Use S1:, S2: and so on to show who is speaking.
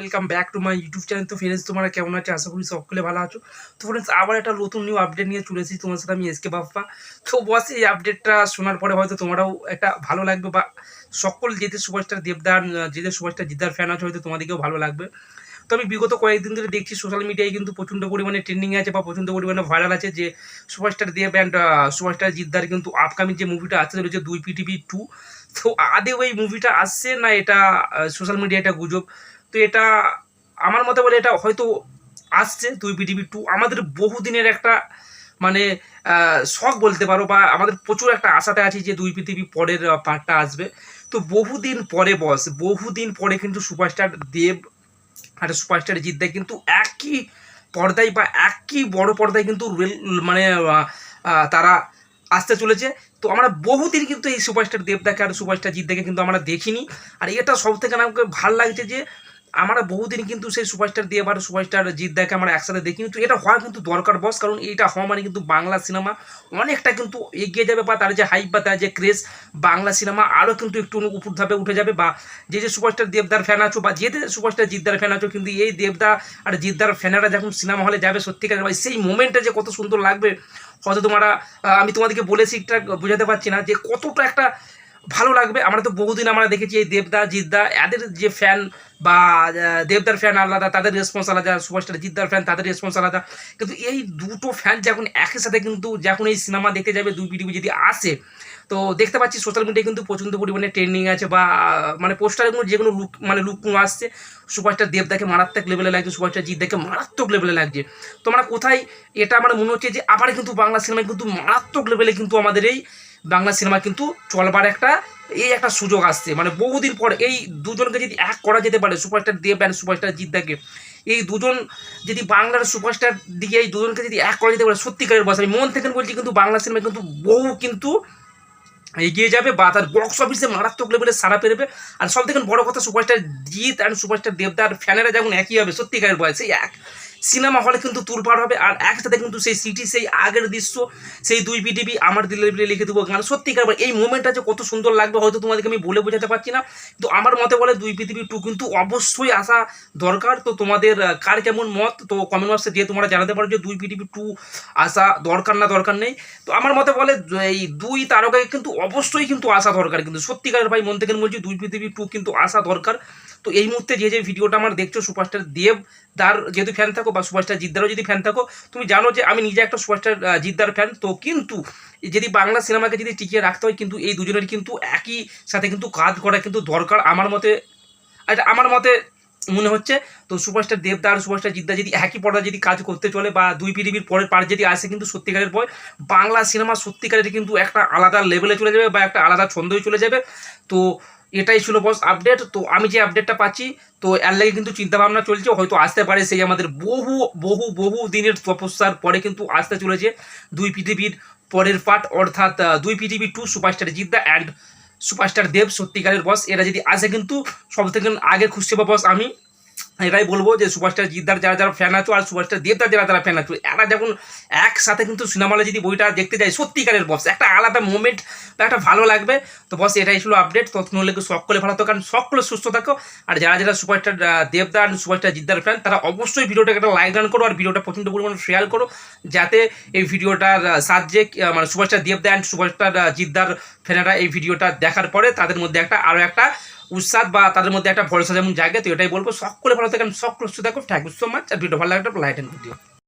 S1: Welcome back to my YouTube channel তো friends তোমরা কেমন আছো? আশা করি সকলে ভালো আছো। তো ফ্রেন্ডস আবার একটা নতুন নিউ আপডেট নিয়ে চলে এসেছি তোমার সাথে আমি এসকে বাপ্পা। তো বস এই আপডেটটা শোনার পরে হয়তো তোমরাও একটা ভালো লাগবে বা সকল যেতে সুভাষটার দেবদার যেতে সুভাষটার জিদ্দার ফ্যান আছে, হয়তো তোমাদেরকেও ভালো লাগবে। তো আমি বিগত কয়েকদিন ধরে দেখছি সোশ্যাল মিডিয়ায় কিন্তু প্রচণ্ড পরিমাণে ট্রেন্ডিং আছে বা প্রচণ্ড পরিমাণে ভাইরাল আছে যে সুভাষটার দেব অ্যান্ড সুভাষটার জিদ্দার কিন্তু আপকামিং যে মুভিটা আসতে চলেছে দুই পিটিভি টু তো আদেও এই মুভিটা আসছে না এটা সোশ্যাল মিডিয়া এটা গুজব? তো এটা আমার মতে বলে এটা হয়তো আসছে দুই পিটিভি টু আমাদের বহুদিনের একটা মানে শখ বলতে পারো বা আমাদের প্রচুর একটা আশাতে আছি যে দুই পৃথিবী পরের পার্টটা আসবে। তো বহুদিন পরে বস বহুদিন পরে কিন্তু সুপারস্টার দেব আর সুপারস্টার জিদ্দা কিন্তু একই পর্দায় বা একই বড় পর্দায় কিন্তু রেল- মানে তারা আসতে চলেছে। তো আমরা বহুদিন কিন্তু এই সুপারস্টার দেবদাকে আর সুপারস্টার জিদ্দাকে কিন্তু আমরা দেখিনি। আর এটা সব থেকে আমাকে ভালো লাগছে যে আমরা বহুদিন কিন্তু সেই সুপারস্টার দেব আর সুপারস্টার জিদ্দাকে আমরা একসাথে দেখিনি তো এটা হওয়া কিন্তু দরকার বস কারণ এইটা হওয়া মানে কিন্তু বাংলা সিনেমা অনেকটা কিন্তু এগিয়ে যাবে বা তার যে হাইপ বা তার যে ক্রেজ বাংলা সিনেমা আরও কিন্তু একটু উপর ধাপে উঠে যাবে বা যে যে সুপারস্টার দেবদার ফ্যান আছো বা যে যে সুপারস্টার জিদ্দার ফ্যান আছো, কিন্তু এই দেবদা আর জিদ্দার ফ্যানেরা যখন সিনেমা হলে যাবে সত্যিকার ভাই সেই মোমেন্টটা যে কত সুন্দর লাগবে, হয়তো তোমরা আমি তোমাদেরকে বলেছি একটা বোঝাতে পারছি না যে কতটা একটা ভালো লাগবে। আমরা তো বহুদিন আমরা দেখেছি এই দেবদা, জিদ্দা, এদের যে ফ্যান বা দেবদার ফ্যান আলাদা, তাদের রেসপন্স আলাদা সুপারস্টার জিদ্দার ফ্যান তাদের রেসপন্স আলাদা। কিন্তু এই দুটো ফ্যান যখন একই সাথে কিন্তু যখন এই সিনেমা দেখতে যাবে, দুই পিটিভি যদি আসে, তো দেখতে পাচ্ছি সোশ্যাল মিডিয়ায় কিন্তু প্রচণ্ড পরিমাণে ট্রেন্ডিং আছে বা মানে পোস্টারগুলো কোনো লুক মানে লুকগুলো আসছে সুপারস্টার দেবদাকে মারাত্মক লেভেলে লাগছে সুপারস্টার জিদ্দাকে মারাত্মক লেভেলে লাগছে। তো তোমরা কোথায়, এটা আমার মনে হচ্ছে যে আবার কিন্তু বাংলা সিনেমায় কিন্তু মারাত্মক লেভেলে কিন্তু আমাদের এই বাংলা সিনেমা কিন্তু চলবার একটা, এই একটা সুযোগ আসছে। মানে বহুদিন পর এই দুজনকে যদি এক করা যেতে পারে, সুপারস্টার দেব অ্যান্ড সুপারস্টার জিদ্দাকে এই দুজন যদি বাংলার সুপারস্টার দিকে এই দুজনকে যদি এক করা যেতে পারে, সত্যিকারের বস আমি মন থেকে বলছি কিন্তু বাংলা সিনেমা কিন্তু বহু কিন্তু এগিয়ে যাবে বা তার বক্স অফিসে মারাত্মক লেভেলে সারা পেরবে আর সব থেকে বড় কথা, সুপারস্টার জিৎ অ্যান্ড সুপারস্টার দেবদার ফ্যানেরা যেমন একই হবে, সত্যিকারের বয়সে এক সিনেমা হলে কিন্তু তুলপাড় হবে আর একসাথে কিন্তু সেই সিটি সেই আগের দৃশ্য সেই দুই পিটিভি আমার দিলে দিলে লিখে দেবো গান। সত্যিকার বল, এই মোমেন্টটা যে কত সুন্দর লাগবে হয়তো তোমাদেরকে আমি বলে বোঝাতে পারছি না কিন্তু আমার মতে বলে দুই পৃথিবী টু কিন্তু অবশ্যই আসা দরকার। তো তোমাদের কার কেমন মত তো কমেন্ট বক্সে দিয়ে তোমরা জানাতে পারো যে দুই পৃথিবী টু আসা দরকার না দরকার নেই। তো আমার মতে বলে এই দুই তারকাকে কিন্তু অবশ্যই কিন্তু আসা দরকার কিন্তু সত্যিকারের ভাই মন থেকে বলছি দুই পৃথিবী টু কিন্তু আসা দরকার। তো এই মুহূর্তে যে যে ভিডিওটা আমার দেখছ সুপারস্টার দেব তার যেহেতু ফ্যান থাকো বা সুপারস্টার জিদ্দারও যদি ফ্যান থাকো, তুমি জানো যে আমি নিজে একটা সুপারস্টার জিদ্দার ফ্যান তো কিন্তু যদি বাংলা সিনেমাকে যদি টিকিয়ে রাখতে হয়, কিন্তু এই দুজনের কিন্তু একই সাথে কিন্তু কাজ করা কিন্তু দরকার আমার মতে। এটা আমার মতে মনে হচ্ছে, তো সুপারস্টার দেবদার সুপারস্টার জিদ্দা যদি একই পর্দা যদি কাজ করতে চলে বা দুই পৃথিবীর পরের পার যদি আসে কিন্তু সত্যিকারের পর, বাংলা সিনেমা সত্যিকারের কিন্তু একটা আলাদা লেভেলে চলে যাবে বা একটা আলাদা ছন্দই চলে যাবে। তো এটাই ছিল বস আপডেট তো আমি যে আপডেটটা পাচ্ছি, তো এর লাগে কিন্তু চিন্তাভাবনা চলছে। হয়তো আসতে পারে সেই আমাদের বহু বহু বহু দিনের তপস্যার পরে কিন্তু আসতে চলেছে দুই পৃথিবীর পরের পার্ট অর্থাৎ দুই পৃথিবী two superstar Jidda and superstar Dev, সত্যিকারের বস এরা যদি আসে কিন্তু সব থেকে আগে খুশি হব বস আমি। এটাই বলব যে সুপারস্টার জিদ্দার যারা যারা ফ্যান আছো আর সুপারস্টার দেবদার যারা যারা ফ্যান আছো, এরা যখন একসাথে কিন্তু সিনেমা হলে যদি বইটা দেখতে যায়, সত্যিকারের বস একটা আলাদা মোমেন্ট বা একটা ভালো লাগবে। তো বস এটাই ছিল আপডেট তো নলে সকলে ভালো থাকো, কারণ সকলে সুস্থ থাকো। আর যারা যারা সুপারস্টার দেবদার সুপারস্টার জিদ্দার ফ্যান তারা অবশ্যই ভিডিওটাকে একটা লাইক ডান করো, আর ভিডিওটা প্রচণ্ড পরিমাণে শেয়ার করো, যাতে এই ভিডিওটার সাবজেক্ট মানে সুপারস্টার দেবদা অ্যান্ড জিদ্দার ফ্যানেরা এই ভিডিওটা দেখার পরে তাদের মধ্যে একটা আরও একটা উৎসাহ বা তাদের মধ্যে একটা ভরসা যেমন জায়গা তো এটাই বলব। সকলে ভালো থাকেন সকল সুস্থ থাকুন থ্যাংক ইউ সো মাচ আর ভিডিও ভালো লাগলে লাইক অ্যান্ড ভিডিও